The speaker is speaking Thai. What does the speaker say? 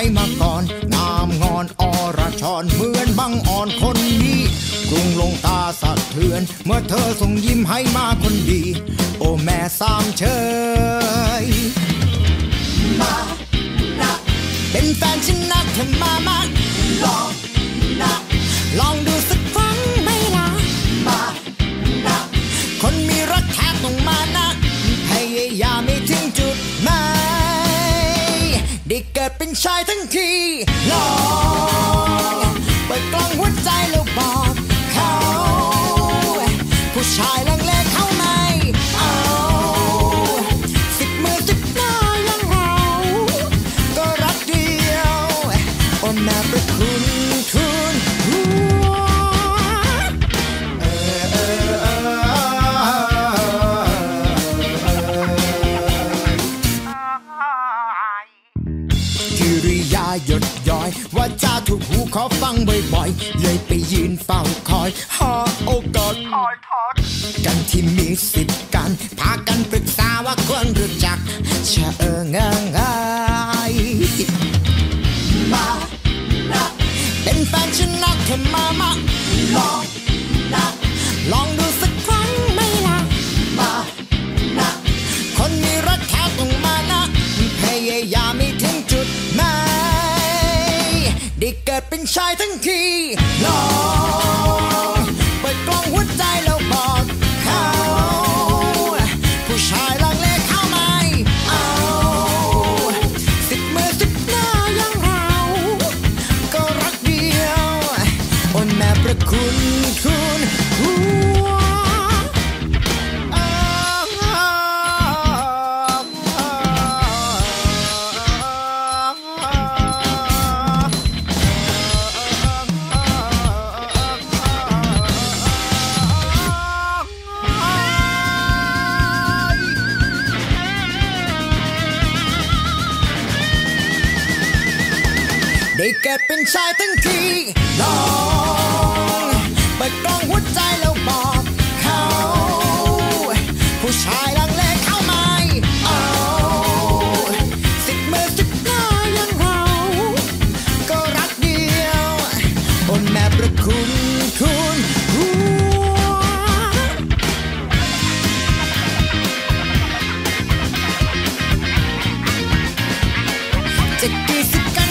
ยจะพบยิ่งได้มาก่อนงามงอนอรชอนเหมือนบังอ่อนคนนี้กรุงลงตาสะเทือน เมื่อเธอส่งยิ้มให้มาคนดี โอ้แม่สามเชยมานะเป็นแฟนฉันนะเธอมามาลองนะลองดูสักครั้ง ได้เกิดเป็นชายทั้งทีลองเปิดกล้องหัวใจแล้วบอกเขา ผู้ชายลัง หยดย้อย ว่าจะถูกหูขอฟังบ่อยๆ เลยไปยืนเฝ้าคอยหาโอกาสกันที่มีสิทธิ์กัน พากันปรึกษาว่าควรรู้จักเชะเอิงเงเอยมา เป็นแฟนฉันนะเธอมามาลอง ชายทั้งทีลองเปิดกล้องหัวใจแล้วบอกเขาผู้ชายลังเลเข้าไม่เอาสิบมือสิบหน้ายังเรา ก็รักเดียวโอนแม่ประคุณคุณ ได้เกิดเป็นชายทั้งทีลองเปิดกล้องหัวใจแล้วบอกเขา ผู้ชายลังเลเข้าไม่เอาสิบมือสิบหน้าย่างเราก็รักเดียวโอนแม่ประคุณคุณหัวจะกี่สิบ